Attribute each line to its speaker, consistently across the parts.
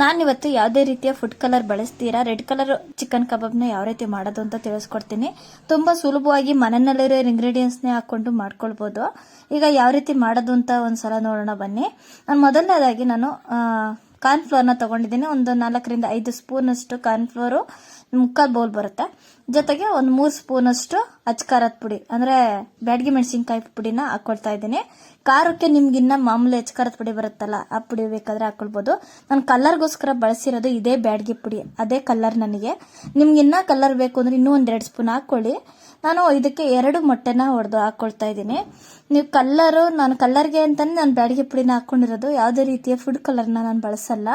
Speaker 1: ನಾನಿವತ್ತು ಯಾವುದೇ ರೀತಿಯ ಫುಡ್ ಕಲರ್ ಬಳಸ್ತೀರಾ? ರೆಡ್ ಕಲರ್ ಚಿಕನ್ ಕಬಾಬ್ನ ಯಾವ ರೀತಿ ಮಾಡೋದು ಅಂತ ತಿಳಿಸ್ಕೊಡ್ತೀನಿ. ತುಂಬ ಸುಲಭವಾಗಿ ಮನೆಯಲ್ಲಿರೋ ಇಂಗ್ರೀಡಿಯೆಂಟ್ಸ್ನೇ ಹಾಕ್ಕೊಂಡು ಮಾಡ್ಕೊಳ್ಬೋದು. ಈಗ ಯಾವ ರೀತಿ ಮಾಡೋದು ಅಂತ ಒಂದ್ಸಲ ನೋಡೋಣ ಬನ್ನಿ. ನಾನು ಮೊದಲನೇದಾಗಿ ನಾನು ಕಾರ್ನ್ಫ್ಲೋರ್ನ ತೊಗೊಂಡಿದ್ದೀನಿ. ಒಂದು ನಾಲ್ಕರಿಂದ ಐದು ಸ್ಪೂನಷ್ಟು ಕಾರ್ನ್ಫ್ಲೋರು ಮುಕ್ಕಾಲು ಬೌಲ್ ಬರುತ್ತೆ. ಜೊತೆಗೆ ಒಂದು ಮೂರು ಸ್ಪೂನಷ್ಟು ಅಚ್ಕಾರದ ಪುಡಿ, ಅಂದರೆ ಬ್ಯಾಡಗಿ ಮೆಣಸಿನ್ಕಾಯಿ ಪುಡಿನ ಹಾಕ್ಕೊಳ್ತಾ ಇದ್ದೀನಿ. ಖಾರಕ್ಕೆ ನಿಮ್ಗಿನ್ನ ಮಾಮೂಲಿ ಅಚ್ಕಾರದ ಪುಡಿ ಬರುತ್ತಲ್ಲ, ಆ ಪುಡಿ ಬೇಕಾದ್ರೆ ಹಾಕೊಳ್ಬೋದು. ನಾನು ಕಲರ್ಗೋಸ್ಕರ ಬಳಸಿರೋದು ಇದೇ ಬ್ಯಾಡಗಿ ಪುಡಿ, ಅದೇ ಕಲರ್ ನನಗೆ. ನಿಮ್ಗಿನ್ನ ಕಲರ್ ಬೇಕು ಅಂದ್ರೆ ಇನ್ನೂ ಎರಡು ಸ್ಪೂನ್ ಹಾಕ್ಕೊಳ್ಳಿ ನಾನು ಇದಕ್ಕೆ ಎರಡು ಮೊಟ್ಟೆನ ಹೊಡೆದು ಹಾಕ್ಕೊಳ್ತಾ ಇದ್ದೀನಿ. ನೀವು ಕಲ್ಲರು, ನಾನು ಕಲ್ಲರ್ಗೆ ಅಂತಲೇ ನಾನು ಬ್ಯಾಡಿಗೆ ಪುಡಿನ ಹಾಕ್ಕೊಂಡಿರೋದು ಯಾವುದೇ ರೀತಿಯ ಫುಡ್ ಕಲರ್ನ ನಾನು ಬಳಸಲ್ಲ.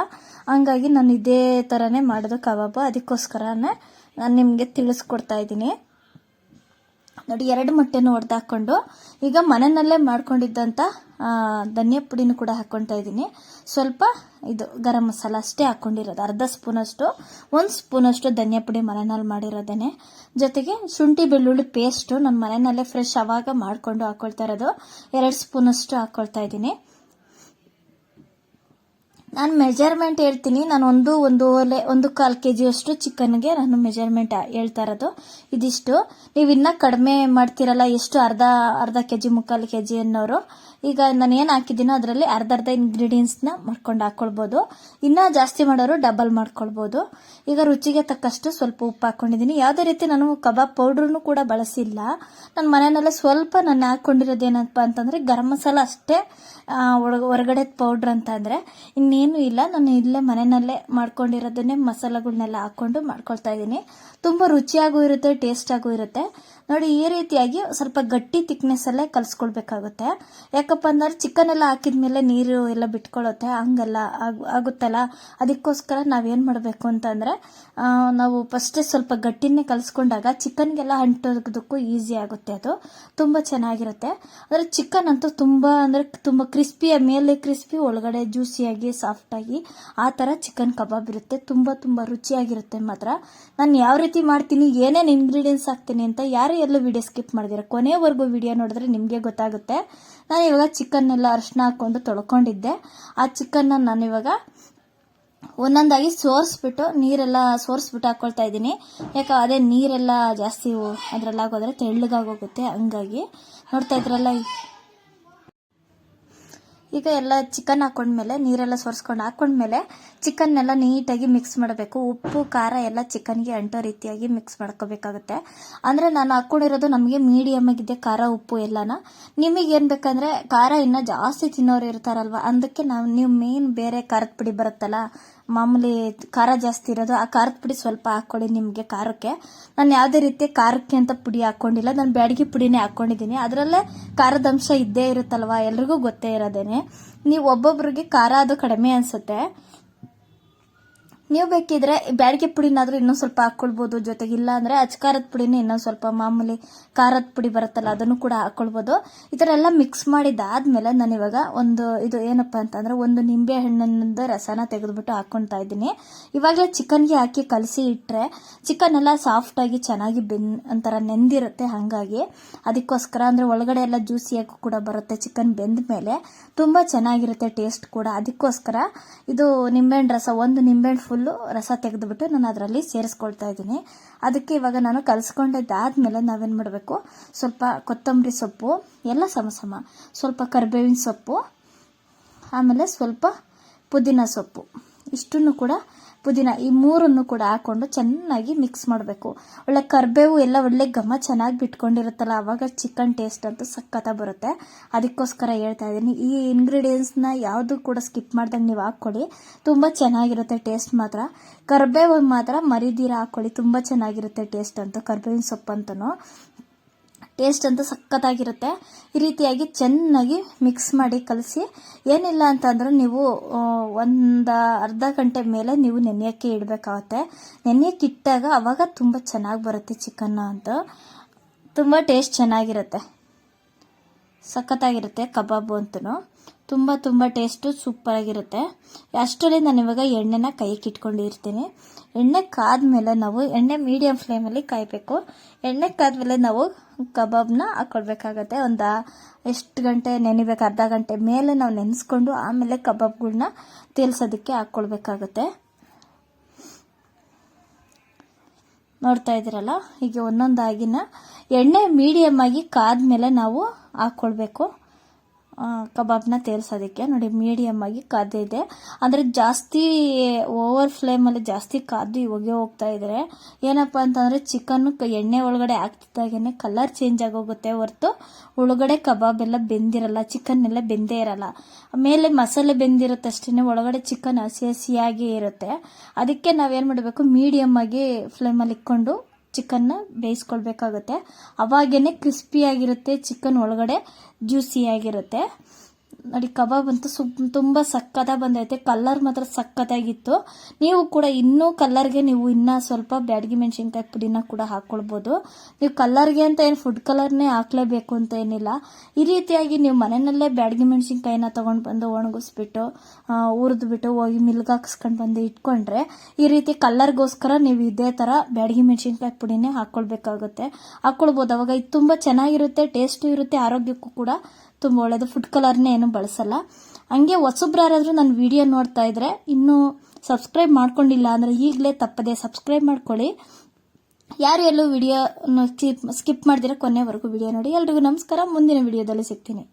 Speaker 1: ಹಂಗಾಗಿ ನಾನು ಇದೇ ಥರನೇ ಮಾಡೋದು ಕಬಾಬು, ಅದಕ್ಕೋಸ್ಕರನೇ ನಾನು ನಿಮಗೆ ತಿಳಿಸ್ಕೊಡ್ತಾ ಇದ್ದೀನಿ. ನೋಡಿ, ಎರಡು ಮೊಟ್ಟೆನೂ ಹಾಕ್ಕೊಂಡು ಈಗ ಮನೆಯಲ್ಲೇ ಮಾಡ್ಕೊಂಡಿದ್ದಂಥ ಧನಿಯಾ ಪುಡಿನೂ ಕೂಡ ಹಾಕ್ಕೊಳ್ತಾ ಇದ್ದೀನಿ. ಸ್ವಲ್ಪ ಇದು ಗರಂ ಮಸಾಲ ಅಷ್ಟೇ ಹಾಕ್ಕೊಂಡಿರೋದು ಅರ್ಧ ಸ್ಪೂನಷ್ಟು, ಒಂದು ಸ್ಪೂನಷ್ಟು ಧನಿಯಾ ಪುಡಿ ಮನೆಯಲ್ಲಿ ಮಾಡಿರೋದೇನೆ. ಜೊತೆಗೆ ಶುಂಠಿ ಬೆಳ್ಳುಳ್ಳಿ ಪೇಸ್ಟು ನಾನು ಮನೆಯಲ್ಲೇ ಫ್ರೆಶ್ ಅವಾಗ ಮಾಡಿಕೊಂಡು ಹಾಕ್ಕೊಳ್ತಾ ಇರೋದು, ಎರಡು ಸ್ಪೂನಷ್ಟು ಹಾಕ್ಕೊಳ್ತಾ ಇದ್ದೀನಿ. ನಾನು ಮೆಜರ್ಮೆಂಟ್ ಹೇಳ್ತೀನಿ. ನಾನು ಒಂದು ಒಂದು ಒಲೆ ಒಂದು ಕಾಲು ಕೆ ಜಿಯಷ್ಟು ಚಿಕನ್ಗೆ ನಾನು ಮೆಜರ್ಮೆಂಟ್ ಹೇಳ್ತಾ ಇರೋದು. ಇದಿಷ್ಟು. ನೀವು ಇನ್ನೂ ಕಡಿಮೆ ಮಾಡ್ತೀರಲ್ಲ ಎಷ್ಟು ಅರ್ಧ ಅರ್ಧ ಕೆ ಜಿ ಮುಕ್ಕಾಲು ಕೆ ಜಿ ಅನ್ನೋರು. ಈಗ ನಾನು ಏನು ಹಾಕಿದ್ದೀನೋ ಅದರಲ್ಲಿ ಅರ್ಧ ಅರ್ಧ ಇಂಗ್ರೀಡಿಯೆಂಟ್ಸ್ನ ಮಾಡ್ಕೊಂಡು ಹಾಕ್ಕೊಳ್ಬೋದು ಇನ್ನೂ ಜಾಸ್ತಿ ಮಾಡೋರು ಡಬಲ್ ಮಾಡ್ಕೊಳ್ಬೋದು. ಈಗ ರುಚಿಗೆ ತಕ್ಕಷ್ಟು ಸ್ವಲ್ಪ ಉಪ್ಪು ಹಾಕ್ಕೊಂಡಿದ್ದೀನಿ ಯಾವುದೇ ರೀತಿ ನಾನು ಕಬಾಬ್ ಪೌಡ್ರನ್ನು ಕೂಡ ಬಳಸಿಲ್ಲ. ನನ್ನ ಮನೆಯಲ್ಲ ಸ್ವಲ್ಪ ನಾನು ಹಾಕ್ಕೊಂಡಿರೋದೇನಪ್ಪ ಅಂತಂದರೆ ಗರಂ ಮಸಾಲ ಅಷ್ಟೇ ಹೊರಗಡೆ ಪೌಡ್ರ್ ಅಂತ ಅಂದರೆ. ಇಲ್ಲ. ನಾನು ಇಲ್ಲೇ ಮನೆಯಲ್ಲೇ ಮಾಡ್ಕೊಂಡಿರೋದನ್ನೇ ಮಸಾಲೆಗಳನ್ನೆಲ್ಲ ಹಾಕ್ಕೊಂಡು ಮಾಡ್ಕೊಳ್ತಾ ಇದ್ದೀನಿ. ತುಂಬ ರುಚಿಯಾಗೂ ಇರುತ್ತೆ, ಟೇಸ್ಟಾಗೂ ಇರುತ್ತೆ. ನೋಡಿ, ಈ ರೀತಿಯಾಗಿ ಸ್ವಲ್ಪ ಗಟ್ಟಿ ತಿಕ್ನೆಸ್ಸಲ್ಲೇ ಕಲಿಸ್ಕೊಳ್ಬೇಕಾಗುತ್ತೆ. ಯಾಕಪ್ಪ ಅಂದ್ರೆ ಚಿಕನ್ ಎಲ್ಲ ಹಾಕಿದ್ಮೇಲೆ ನೀರು ಎಲ್ಲ ಬಿಟ್ಕೊಳ್ಳುತ್ತೆ ಹಂಗಲ್ಲ, ಆಗ್, ಆಗುತ್ತಲ್ಲ? ಅದಕ್ಕೋಸ್ಕರ ನಾವೇನು ಮಾಡಬೇಕು ಅಂತಂದರೆ ನಾವು ಫಸ್ಟೇ ಸ್ವಲ್ಪ ಗಟ್ಟಿನೇ ಕಲಿಸ್ಕೊಂಡಾಗ ಚಿಕನ್ಗೆಲ್ಲ ಅಂಟೋದಕ್ಕೂ ಈಸಿ ಆಗುತ್ತೆ ಅದು. ತುಂಬ ಚೆನ್ನಾಗಿರುತ್ತೆ. ಅಂದರೆ ಚಿಕನ್ ಅಂತೂ ತುಂಬ ಅಂದರೆ ತುಂಬ ಕ್ರಿಸ್ಪಿಯ, ಮೇಲೆ ಕ್ರಿಸ್ಪಿ, ಒಳಗಡೆ ಜ್ಯೂಸಿಯಾಗಿ ಸಾಫ್ಟಾಗಿ ಆ ಥರ ಚಿಕನ್ ಕಬಾಬ್ ಇರುತ್ತೆ. ತುಂಬ ತುಂಬ ರುಚಿಯಾಗಿರುತ್ತೆ ಮಾತ್ರ. ನಾನು ಯಾವ ರೀತಿ ಮಾಡ್ತೀನಿ, ಏನೇನು ಇಂಗ್ರೀಡಿಯೆಂಟ್ಸ್ ಹಾಕ್ತೀನಿ ಅಂತ ಯಾರು ಎಲ್ಲೂ ವಿಡಿಯೋ ಸ್ಕಿಪ್ ಮಾಡಿದಿರ. ಕೊನೆವರೆಗೂ ವಿಡಿಯೋ ನೋಡಿದ್ರೆ ನಿಮಗೆ ಗೊತ್ತಾಗುತ್ತೆ. ನಾನು ಇವಾಗ ಚಿಕನ್ನೆಲ್ಲ ಅರಿಶಿನ ಹಾಕ್ಕೊಂಡು ತೊಳ್ಕೊಂಡಿದ್ದೆ. ಆ ಚಿಕನ್ನ ನಾನು ಇವಾಗ ಒಂದೊಂದಾಗಿ ಸೋರಿಸ್ಬಿಟ್ಟು ನೀರೆಲ್ಲ ಸೋರಿಸ್ಬಿಟ್ಟು ಹಾಕ್ಕೊಳ್ತಾ ಇದ್ದೀನಿ. ಯಾಕೆ ಅದೇ ನೀರೆಲ್ಲ ಜಾಸ್ತಿ ಅದ್ರಲ್ಲಿ ತೆಳ್ಳಗಾಗೋಗುತ್ತೆ ಹಂಗಾಗಿ. ನೋಡ್ತಾ ಇದ್ರಲ್ಲ ಈಗ ಎಲ್ಲ ಚಿಕನ್ ಹಾಕೊಂಡ್ಮೇಲೆ, ನೀರೆಲ್ಲ ಸೋರಿಸ್ಕೊಂಡು ಹಾಕೊಂಡ್ಮೇಲೆ ಚಿಕನ್ನೆಲ್ಲ ನೀಟಾಗಿ ಮಿಕ್ಸ್ ಮಾಡಬೇಕು. ಉಪ್ಪು, ಖಾರ ಎಲ್ಲ ಚಿಕನ್ಗೆ ಅಂಟೋ ರೀತಿಯಾಗಿ ಮಿಕ್ಸ್ ಮಾಡ್ಕೋಬೇಕಾಗುತ್ತೆ. ಅಂದರೆ ನಾನು ಹಾಕ್ಕೊಂಡಿರೋದು ನಮಗೆ ಮೀಡಿಯಮ್ ಆಗಿದೆ ಖಾರ, ಉಪ್ಪು ಎಲ್ಲನ? ನಿಮಗೆ ಏನು ಬೇಕಂದರೆ, ಖಾರ ಇನ್ನೂ ಜಾಸ್ತಿ ತಿನ್ನೋರು ಇರ್ತಾರಲ್ವ, ಅದಕ್ಕೆ ನಾವು, ನೀವು ಮೇನ್ ಬೇರೆ ಖಾರದ ಪುಡಿ ಬರುತ್ತಲ್ಲ ಮಾಮೂಲಿ ಖಾರ ಜಾಸ್ತಿ ಇರೋದು, ಆ ಖಾರದ ಪುಡಿ ಸ್ವಲ್ಪ ಹಾಕ್ಕೊಳ್ಳಿ ನಿಮಗೆ ಖಾರಕ್ಕೆ. ನಾನು ಯಾವುದೇ ರೀತಿ ಖಾರಕ್ಕೆ ಅಂತ ಪುಡಿ ಹಾಕ್ಕೊಂಡಿಲ್ಲ, ನಾನು ಬ್ಯಾಡಗಿ ಪುಡಿನೇ ಹಾಕ್ಕೊಂಡಿದ್ದೀನಿ ಅದರಲ್ಲೇ ಖಾರದ ಅಂಶ ಇದ್ದೇ ಇರುತ್ತಲ್ವ? ಎಲ್ರಿಗೂ ಗೊತ್ತೇ ಇರೋದೇನೆ. ನೀವು ಒಬ್ಬೊಬ್ರಿಗೆ ಖಾರ ಅದು ಕಡಿಮೆ ಅನಿಸುತ್ತೆ. ನೀವು ಬೇಕಿದ್ರೆ ಬ್ಯಾಡಿಗೆ ಪುಡಿನಾದ್ರೂ ಇನ್ನೊಂದು ಸ್ವಲ್ಪ ಹಾಕ್ಕೊಳ್ಬೋದು ಜೊತೆಗೆ ಇಲ್ಲ ಅಂದರೆ ಅಚ್ಕಾರದ ಪುಡಿನ ಇನ್ನೊಂದು ಸ್ವಲ್ಪ ಮಾಮೂಲಿ ಖಾರದ ಪುಡಿ ಬರುತ್ತಲ್ಲ, ಅದನ್ನು ಕೂಡ ಹಾಕ್ಕೊಳ್ಬೋದು ಈ ಥರ ಎಲ್ಲ ಮಿಕ್ಸ್ ಮಾಡಿದಾದ್ಮೇಲೆ ನಾನು ಇವಾಗ ಒಂದು ಇದು ಏನಪ್ಪ ಅಂತಂದ್ರೆ ಒಂದು ನಿಂಬೆ ಹಣ್ಣಿನಿಂದ ರಸನ ತೆಗೆದುಬಿಟ್ಟು ಹಾಕ್ಕೊಳ್ತಾ ಇದ್ದೀನಿ. ಇವಾಗಲೇ ಚಿಕನ್ಗೆ ಹಾಕಿ ಕಲಸಿ ಇಟ್ಟರೆ ಚಿಕನ್ ಎಲ್ಲ ಸಾಫ್ಟಾಗಿ ಚೆನ್ನಾಗಿ ಬೆನ್, ಒಂಥರ ನೆಂದಿರುತ್ತೆ ಹಾಗಾಗಿ. ಅದಕ್ಕೋಸ್ಕರ ಅಂದರೆ ಒಳಗಡೆ ಎಲ್ಲ ಜ್ಯೂಸಿಯಾಗಿ ಕೂಡ ಬರುತ್ತೆ ಚಿಕನ್ ಬೆಂದ ಮೇಲೆ ತುಂಬ ಚೆನ್ನಾಗಿರುತ್ತೆ ಟೇಸ್ಟ್ ಕೂಡ. ಅದಕ್ಕೋಸ್ಕರ ಇದು ನಿಂಬೆಹಣ್ಣು ರಸ, ಒಂದು ನಿಂಬೆಹಣ್ಣು ಫುಲ್ಲು ರಸ ತೆಗೆದುಬಿಟ್ಟು ನಾನು ಅದರಲ್ಲಿ ಸೇರಿಸ್ಕೊಳ್ತಾ ಇದ್ದೀನಿ. ಅದಕ್ಕೆ ಇವಾಗ ನಾನು ಕಲಿಸ್ಕೊಂಡಿದ್ದಾದ್ಮೇಲೆ ನಾವೇನು ಮಾಡಬೇಕು? ಸ್ವಲ್ಪ ಕೊತ್ತಂಬರಿ ಸೊಪ್ಪು, ಎಲ್ಲ ಸಮ ಸಮ. ಸ್ವಲ್ಪ ಕರಿಬೇವಿನ ಸೊಪ್ಪು, ಆಮೇಲೆ ಸ್ವಲ್ಪ ಪುದೀನ ಸೊಪ್ಪು. ಇಷ್ಟನ್ನು ಕೂಡ ಪುದೀನ ಈ ಮೂರನ್ನು ಕೂಡ ಹಾಕೊಂಡು ಚೆನ್ನಾಗಿ ಮಿಕ್ಸ್ ಮಾಡಬೇಕು. ಒಳ್ಳೆ ಕರ್ಬೇವು ಎಲ್ಲ ಒಳ್ಳೆ ಘಮ ಚೆನ್ನಾಗಿ ಬಿಟ್ಕೊಂಡಿರುತ್ತಲ್ಲ ಆವಾಗ ಚಿಕನ್ ಟೇಸ್ಟ್ ಅಂತೂ ಸಖತ್ತ ಬರುತ್ತೆ. ಅದಕ್ಕೋಸ್ಕರ ಹೇಳ್ತಾ ಇದ್ದೀನಿ, ಈ ಇಂಗ್ರೀಡಿಯೆಂಟ್ಸ್ನ ಯಾವುದು ಕೂಡ ಸ್ಕಿಪ್ ಮಾಡ್ದಂಗೆ ನೀವು ಹಾಕ್ಕೊಳ್ಳಿ. ತುಂಬ ಚೆನ್ನಾಗಿರುತ್ತೆ ಟೇಸ್ಟ್ ಮಾತ್ರ. ಕರ್ಬೇವು ಮಾತ್ರ ಮರಿದೀರ ಹಾಕ್ಕೊಳ್ಳಿ, ತುಂಬ ಚೆನ್ನಾಗಿರುತ್ತೆ ಟೇಸ್ಟ್ ಅಂತೂ ಸೊಪ್ಪು ಸೊಪ್ಪಂತೂ ಟೇಸ್ಟ್ ಅಂತ ಸಖತ್ತಾಗಿರುತ್ತೆ. ಈ ರೀತಿಯಾಗಿ ಚೆನ್ನಾಗಿ ಮಿಕ್ಸ್ ಮಾಡಿ ಕಲಸಿ. ಏನಿಲ್ಲ ಅಂತಂದ್ರೆ ನೀವು ಒಂದು ಅರ್ಧ ಗಂಟೆ ಮೇಲೆ ನೀವು ನೆನೆಯೋಕ್ಕೆ ಇಡಬೇಕಾಗುತ್ತೆ. ನೆನೆಯಕ್ಕೆ ಇಟ್ಟಾಗ ಅವಾಗ ತುಂಬ ಚೆನ್ನಾಗಿ ಬರುತ್ತೆ ಚಿಕನ್ನು ಅಂತ. ತುಂಬ ಟೇಸ್ಟ್ ಚೆನ್ನಾಗಿರುತ್ತೆ. ಸಖತ್ತಾಗಿರುತ್ತೆ ಕಬಾಬು ಅಂತೂ ತುಂಬ ತುಂಬ ಟೇಸ್ಟು ಸೂಪರಾಗಿರುತ್ತೆ. ಅಷ್ಟರಲ್ಲಿ ನಾನು ಇವಾಗ ಎಣ್ಣೆನ ಕೈಗೆ ಇಟ್ಕೊಂಡಿರ್ತೀನಿ. ಎಣ್ಣೆ ಕಾದ್ಮೇಲೆ ನಾವು ಎಣ್ಣೆ ಮೀಡಿಯಮ್ ಫ್ಲೇಮಲ್ಲಿ ಕಾಯಬೇಕು. ಎಣ್ಣೆ ಕಾದ್ಮೇಲೆ ನಾವು ಕಬಾಬ್ನ ಹಾಕ್ಕೊಳ್ಬೇಕಾಗತ್ತೆ ಒಂದು ಎಷ್ಟು ಗಂಟೆ ನೆನಿಬೇಕು? ಅರ್ಧ ಗಂಟೆ ಮೇಲೆ ನಾವು ನೆನೆಸ್ಕೊಂಡು ಆಮೇಲೆ ಕಬಾಬ್ಗಳನ್ನ ತೇಲ್ಸೋದಕ್ಕೆ ಹಾಕ್ಕೊಳ್ಬೇಕಾಗತ್ತೆ ನೋಡ್ತಾ ಇದ್ದೀರಲ್ಲ? ಹೀಗೆ ಒಂದೊಂದಾಗಿನ ಎಣ್ಣೆ ಮೀಡಿಯಮ್ ಆಗಿ ಕಾದ್ಮೇಲೆ ನಾವು ಹಾಕ್ಕೊಳ್ಬೇಕು ಕಬಾಬ್ನ ತೇಲ್ಸೋದಕ್ಕೆ. ನೋಡಿ ಮೀಡಿಯಮ್ ಆಗಿ ಕಾದಿದೆ ಅಂದರೆ ಜಾಸ್ತಿ ಓವರ್ ಫ್ಲೇಮಲ್ಲಿ ಜಾಸ್ತಿ ಕಾದು ಇವಾಗೆ ಹೋಗ್ತಾ ಇದ್ರೆ. ಏನಪ್ಪ ಅಂತಂದರೆ ಚಿಕನ್ನು ಎಣ್ಣೆ ಒಳಗಡೆ ಹಾಕ್ತಿದ್ದಾಗೇ ಕಲರ್ ಚೇಂಜ್ ಆಗೋಗುತ್ತೆ ಹೊರತು. ಒಳಗಡೆ ಕಬಾಬ್ ಎಲ್ಲ ಬೆಂದಿರಲ್ಲ ಚಿಕನ್ ಎಲ್ಲ ಬೆಂದೇ ಇರಲ್ಲ. ಮೇಲೆ ಮಸಾಲೆ ಬೆಂದಿರುತ್ತಷ್ಟೇ ಒಳಗಡೆ ಚಿಕನ್ ಹಸಿ ಹಸಿಯಾಗಿ ಇರುತ್ತೆ. ಅದಕ್ಕೆ ನಾವೇನು ಮಾಡಬೇಕು? ಮೀಡಿಯಮ್ ಆಗಿ ಫ್ಲೇಮಲ್ಲಿ ಇಟ್ಕೊಂಡು ಚಿಕನ್ನ ಬೇಯಿಸ್ಕೊಳ್ಬೇಕಾಗುತ್ತೆ. ಅವಾಗೇನೆ ಕ್ರಿಸ್ಪಿಯಾಗಿರುತ್ತೆ ಚಿಕನ್ ಒಳಗಡೆ ಜ್ಯೂಸಿಯಾಗಿರುತ್ತೆ ನೋಡಿ, ಕಬಾಬ್ ಅಂತೂ ಸು, ತುಂಬ ಸಕ್ಕತ್ತಾಗಿ ಬಂದೈತೆ. ಕಲ್ಲರ್ ಮಾತ್ರ ಸಕ್ಕತ್ತಾಗಿತ್ತು ನೀವು ಕೂಡ ಇನ್ನೂ ಕಲ್ಲರ್ಗೆ ನೀವು ಇನ್ನೂ ಸ್ವಲ್ಪ ಬ್ಯಾಡಗಿ ಮೆಣಸಿನ್ಕಾಯಿ ಪುಡಿನ ಕೂಡ ಹಾಕ್ಕೊಳ್ಬೋದು ನೀವು ಕಲ್ಲರ್ಗೆ ಅಂತ ಏನು ಫುಡ್ ಕಲರ್ನೇ ಹಾಕ್ಲೇಬೇಕು ಅಂತ ಏನಿಲ್ಲ. ಈ ರೀತಿಯಾಗಿ ನೀವು ಮನೆಯಲ್ಲೇ ಬ್ಯಾಡಗಿ ಮೆಣಸಿನ್ಕಾಯಿನ ತೊಗೊಂಡು ಬಂದು ಒಣಗಿಸ್ಬಿಟ್ಟು ಹುರಿದ್ಬಿಟ್ಟು ಹೋಗಿ ಮಿಲ್ಗೆ ಹಾಕ್ಸ್ಕೊಂಡು ಬಂದು ಇಟ್ಕೊಂಡ್ರೆ ಈ ರೀತಿ ಕಲ್ಲರ್ಗೋಸ್ಕರ ನೀವು ಇದೇ ಥರ ಬ್ಯಾಡಗಿ ಮೆಣಸಿನ್ಕಾಯಿ ಪುಡಿನೇ ಹಾಕ್ಕೊಳ್ಬೇಕಾಗುತ್ತೆ ಹಾಕ್ಕೊಳ್ಬೋದು ಅವಾಗ ಇದು ತುಂಬ ಚೆನ್ನಾಗಿರುತ್ತೆ, ಟೇಸ್ಟು ಇರುತ್ತೆ, ಆರೋಗ್ಯಕ್ಕೂ ಕೂಡ ತುಂಬ ಒಳ್ಳೆಯದು ಫುಡ್ ಕಲರ್ನೇ ಏನು ಬಳಸಲ್ಲ. ಹಂಗೆ ಹೊಸಬ್ರು ಯಾರಾದರೂ ನನ್ನ ವಿಡಿಯೋ ನೋಡ್ತಾ ಇದ್ರೆ ಇನ್ನೂ ಸಬ್ಸ್ಕ್ರೈಬ್ ಮಾಡ್ಕೊಂಡಿಲ್ಲ ಅಂದರೆ ಈಗಲೇ ತಪ್ಪದೆ ಸಬ್ಸ್ಕ್ರೈಬ್ ಮಾಡ್ಕೊಳ್ಳಿ. ಯಾರು ಎಲ್ಲೂ ವಿಡಿಯೋ ಸ್ಕಿಪ್ ಸ್ಕಿಪ್ ಮಾಡ್ದಿರ ಕೊನೆವರೆಗೂ ವಿಡಿಯೋ ನೋಡಿ. ಎಲ್ರಿಗೂ ನಮಸ್ಕಾರ. ಮುಂದಿನ ವಿಡಿಯೋದಲ್ಲಿ ಸಿಗ್ತೀನಿ.